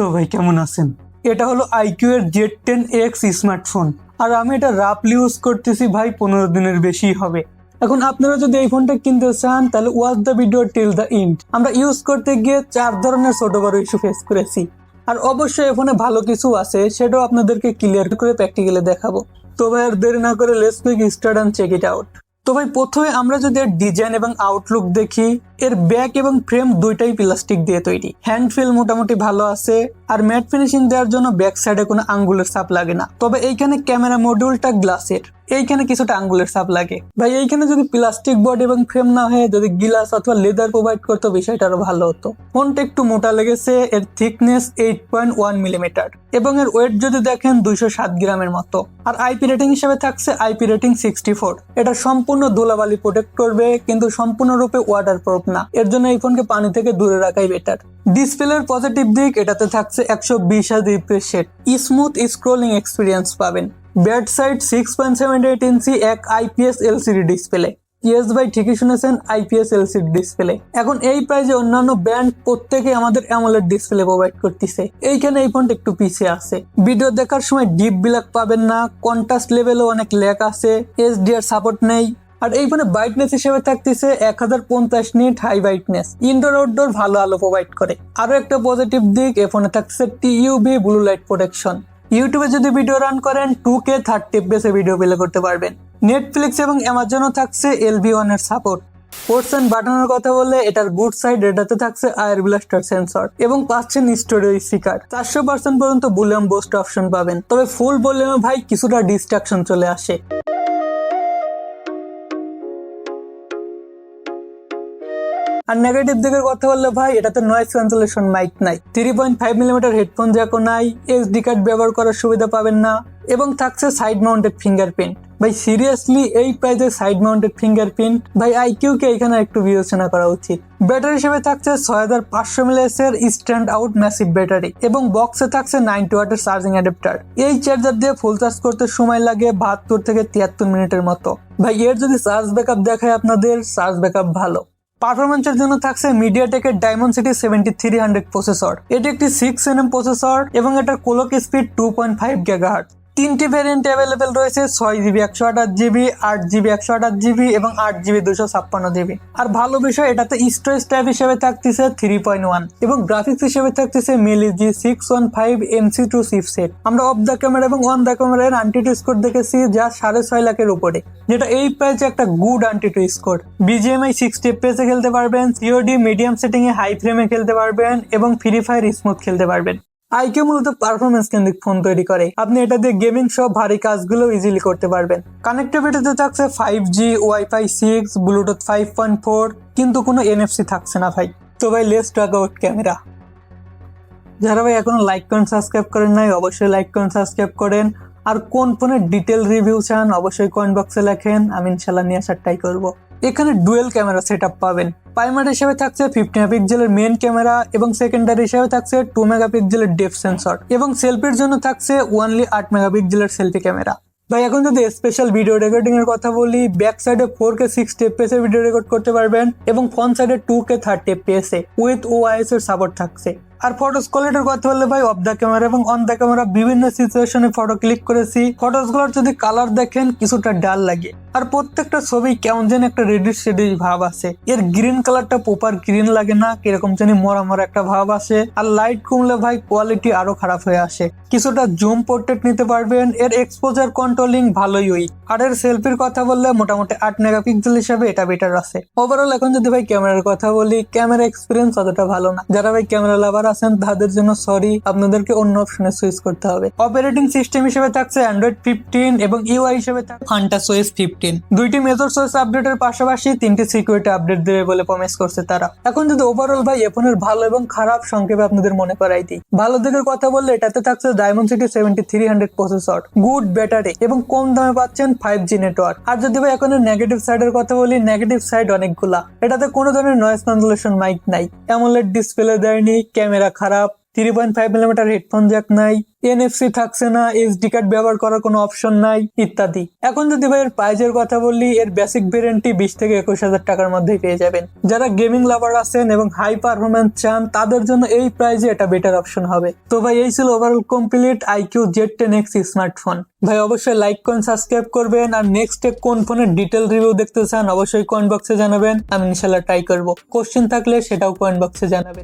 তো ভাই, কেমন আছেন? এটা হলো আইকিউ এর জেড টেন এক্স স্মার্টফোন। আর আমি এটা রাফলি ইউজ করতেছি ভাই, পনেরো দিনের বেশি হবে। এখন আপনারা যদি এই ফোনটা কিনতে চান, তাহলে watch the video till the end. আমরা ইউজ করতে গিয়ে চার ধরনের ছোট বড় ইস্যু ফেস করেছি। আর অবশ্যই এই ফোনে ভালো কিছু আছে, সেটাও আপনাদেরকে ক্লিয়ার করে প্র্যাকটিক্যালি দেখাবো। তো ভাই, আর দেরি না করে let's quick start and check it out তো ভাই প্রথমে আমরা যদি এর ডিজাইন এবং আউটলুক দেখি, এর ব্যাক এবং ফ্রেম দুইটাই প্লাস্টিক দিয়ে তৈরি। হ্যান্ড ফিল মোটামুটি ভালো আছে, আর ম্যাট ফিনিশিং দেওয়ার জন্য ব্যাক সাইডে কোনো আঙ্গুলের ছাপ লাগে না। তবে এইখানে ক্যামেরা মডিউলটা গ্লাসের এইখানে কিছুটা আঙ্গুলের ছাপ লাগে। ভাই, এইখানে যদি প্লাস্টিক বডি এবং ফ্রেম না হয়ে যদি গ্লাস অথবা লেদার প্রোভাইড করতো, বিষয়টা আরও ভালো হতো। ফোনটা একটু মোটা লেগেছে, এর thickness eight point one millimetre এবং এর ওয়েট যদি দেখেন, দুইশো সাত গ্রামের মতো। আর আইপি রেটিং হিসেবে থাকছে আইপি রেটিং সিক্সটি ফোর এটা সম্পূর্ণ ধুলাবালি প্রোটেক্ট করবে, কিন্তু সম্পূর্ণরূপে ওয়াটার প্রুফ না। এর জন্য এই ফোনকে পানি থেকে দূরে রাখাই বেটার ডিসপ্লের পজিটিভ দিক, এটাতে থাকছে একশো বিশ হাজার refresh rate smooth scrolling experience পাবেন। Bat side six point seven eight inch এক আইপিএস এলসিডি ডিসপ্লে ইয়েস ভাই, ঠিকই শুনেছেন আইপিএস এলসিডি ডিসপ্লে এখন এই প্রাইজে অন্যান্য ব্র্যান্ড প্রত্যেকে আমাদের অ্যামোলেড ডিসপ্লে প্রোভাইড করতেছে। এইখানে এই ফোনটা একটু পিছিয়ে আছে। ভিডিও দেখার সময় ডিপ ব্ল্যাক পাবেন না কন্ট্রাস্ট লেভেলও অনেক ল্যাক আছে এসডিআর সাপোর্ট নেই। আর এই ফোনে ব্রাইটনেস হিসেবে থাকতেছে এক হাজার পঞ্চাশ nit high brightness indoor outdoor ভালো আলো প্রোভাইড করে। আরও একটা পজিটিভ দিক এ ফোনে থাকছে টিইউভি ব্লু লাইট প্রোটেকশন ইউটিউবে যদি ভিডিও রান করেন টু কে থার্টি এফপিএসে ভিডিও প্লে করতে পারবেন। নেটফ্লিক্স এবং অ্যামাজনও থাকছে এলবি ওয়ানের সাপোর্ট পোর্টস অ্যান্ড বাটনের কথা বললে, এটার গুড সাইড এটাতে থাকছে আয়ার ব্লাস্টার সেন্সর এবং পাচ্ছেন স্টোরেজ স্পিকার চারশো পার্সেন্ট পর্যন্ত বুলিয়াম বোস্ট অপশন পাবেন। তবে ফুল বলিউমে ভাই, কিছুটা ডিস্ট্রাকশন চলে আসে। আর নেগেটিভ দিকের কথা বললে ভাই, এটাতে নয়েজ ক্যান্সেলেশন মাইক নাই। Three point five millimetre headphone জ্যাকও নাই এসডি কার্ড ব্যবহার করার সুবিধা পাবেন না, এবং থাকছে সাইড মাউন্টেড ফিঙ্গারপ্রিন্ট ভাই সিরিয়াসলি এই প্রাইজে সাইড মাউন্টেড ফিঙ্গারপ্রিন্ট ভাই আইকিউ কে এখানে একটু বিবেচনা করা উচিত। ব্যাটারি হিসেবে থাকছে ছয় হাজার পাঁচশো এর স্ট্যান্ড আউট ম্যাসিভ ব্যাটারি এবং বক্সে থাকছে নাইনটি ওয়াটের চার্জিং অ্যাডাপ্টার এই চার্জার দিয়ে ফুল চার্জ করতে সময় লাগে বাহাত্তর থেকে তিয়াত্তর মিনিটের মতো। ভাই, এর যদি চার্জ ব্যাকআপ দেখায় আপনাদের চার্জ ব্যাকআপ ভালো। পারফরমেন্সের জন্য থাকছে মিডিয়াটেকের Dimensity seventy three hundred processor এটি একটি সিক্স এন এম প্রসেসর এবং এটার clock speed two point five gigahertz তিনটি ভ্যারিয়েন্ট অ্যাভেলেবেল রয়েছে, ছয় জিবি একশো আঠাশ জিবি আট জিবি একশো আঠাশ জিবি এবং আট জিবি দুশো ছাপ্পান্ন জিবি আর ভালো বিষয়, এটাতে স্টোরেজ ট্যাব হিসেবে থাকতেছে থ্রি পয়েন্ট ওয়ান এবং গ্রাফিক্স হিসেবে থাকতেছে Mali G six one five MC two set আমরা অফ দ্য ক্যামেরা এবং অন দ্য ক্যামেরার আন্টিটু স্কোর দেখেছি যা সাড়ে ছয় লাখের উপরে, যেটা এই প্রাইসে একটা good AnTuTu score BGMI sixty এফপিএসে খেলতে পারবেন সিওডি মিডিয়াম সেটিং এ হাই ফ্রেমে খেলতে পারবেন এবং ফ্রি ফায়ার স্মুথ খেলতে পারবেন। আইকিউ মূলত পারফরমেন্স কেন্দ্রিক ফোন তৈরি করে। আপনি এটা দিয়ে গেমিং সব ভারী কাজগুলো ইজিলি করতে পারবেন। কানেক্টিভিটিতে থাকছে five G WiFi six Bluetooth five point four কিন্তু কোনো এনএফসি থাকছে না ভাই। তো ভাই লেস টক আউট ক্যামেরা যারা ভাই এখনও লাইক করেন সাবস্ক্রাইব করেন নাই, অবশ্যই লাইক করেন সাবস্ক্রাইব করেন। আর কোন ফোনের ডিটেল রিভিউ চান, অবশ্যই কমেন্ট বক্সে লেখেন। আমি ইনশাল্লাহ নিয়ে আসার ট্রাই করব। এখানে ডুয়েল ক্যামেরা সেট পাবেন। প্রাইমারি হিসেবে থাকছে ফিফটি মেগাপিক্সেলের মেন ক্যামেরা এবং সেকেন্ডারি হিসেবে থাকছে টু মেগাপিক্সেলের ডেপ সেন্সর এবং সেলফির জন্য থাকছে ওয়ানলি আট মেগাপিক্সেলের সেলফি ক্যামেরা ভাই, এখন যদি স্পেশাল ভিডিও রেকর্ডিং এর কথা বলি ব্যাক সাইডে ফোর কে এফপিএস এর ভিডিও রেকর্ড করতে পারবেন এবং ফ্রন্ট সাইডে টু কে থার্টি এ উইথ ওআইএস এর সাপোর্ট থাকছে। আর ফটোস কোয়ালিটির কথা বললে ভাই অফ দ্য ক্যামেরা এবং অন দ্য ক্যামেরা বিভিন্ন সিচুয়েশনে ফটো ক্লিক করেছি। ফটোসগুলোর যদি কালার দেখেন, কিছুটা ডাল লাগে। আর প্রত্যেকটা ছবি কেমন যেন একটা রেডিশ শেডিশ ভাব আছে। এর গ্রিন কালারটা প্রপার গ্রিন লাগে না, কীরকম যেন মরা মরা একটা ভাব আসে আর লাইট কমলে ভাই কোয়ালিটি আরও খারাপ হয়ে আসে। কিছুটা জুম পোর্ট্রেট নিতে পারবেন, এর এক্সপোজার কন্ট্রোলিং ভালোই ওই। আর এর সেলফির কথা বললে মোটামুটি আট মেগাপিক্সেল হিসাবে এটা বেটার আছে। ওভারঅল এখন যদি ভাই ক্যামেরার কথা বলি ক্যামেরা এক্সপিরিয়েন্স অতটা ভালো না। যারা ভাই ক্যামেরা লাভার আছেন, তাদের জন্য সরি আপনাদেরকে অন্য অপশনে সুইচ করতে হবে। অপারেটিং সিস্টেম হিসেবে থাকছে অ্যান্ড্রয়েড ফিফটিন এবং ইউআই হিসেবে থাকছে ফান্টাস ওয়েস ফিফটিন দুইটি মেজর সোর্স আপডেটের পাশাপাশি তিনটি সিকিউরিটি আপডেট দেবে বলে প্রমিস করছে তারা। এখন যদি ওভারঅল ভাই এফোনের ভালো এবং খারাপ সংক্ষেপে আপনাদের মনে করাই দিই। ভালো দিকের কথা বললে এটাতে থাকছে Dimensity seventy three hundred processor good battery এবং কম দামে পাচ্ছেন ফাইভ জি নেটওয়ার্ক আর যদি ভাই এখন নেগেটিভ সাইডের কথা বলি নেগেটিভ সাইড অনেকগুলা। এটাতে কোনো ধরনের নয়েজ ক্যান্সেলেশন মাইক নাই। অ্যামোলেড ডিসপ্লে দেয়নি ক্যামেরা খারাপ three point five millimetre headphone jack নাই এনএফসি থাকছে না এসডি কার্ড ব্যবহার করার কোনো অপশন নাই, ইত্যাদি। এখন যদি ভাই এর প্রাইজের কথা বললি এর বেসিক ভেরিয়েন্টটি বিশ থেকে একুশ হাজার টাকার মধ্যেই পেয়ে যাবেন। যারা গেমিং লাভার আছেন এবং হাই পারফরমেন্স চান, তাদের জন্য এই প্রাইজে এটা বেটার অপশন হবে। তো ভাই, এই ছিল overall complete iQOO Z ten X smartphone ভাই, অবশ্যই লাইক করেন সাবস্ক্রাইব করবেন। আর নেক্সট কোন ফোনের ডিটেল রিভিউ দেখতে চান, অবশ্যই কমেন্ট বক্সে জানাবেন। আমি ইনশাল্লাহ ট্রাই করব। কোশ্চেন থাকলে সেটাও কমেন্ট বক্সে জানাবেন।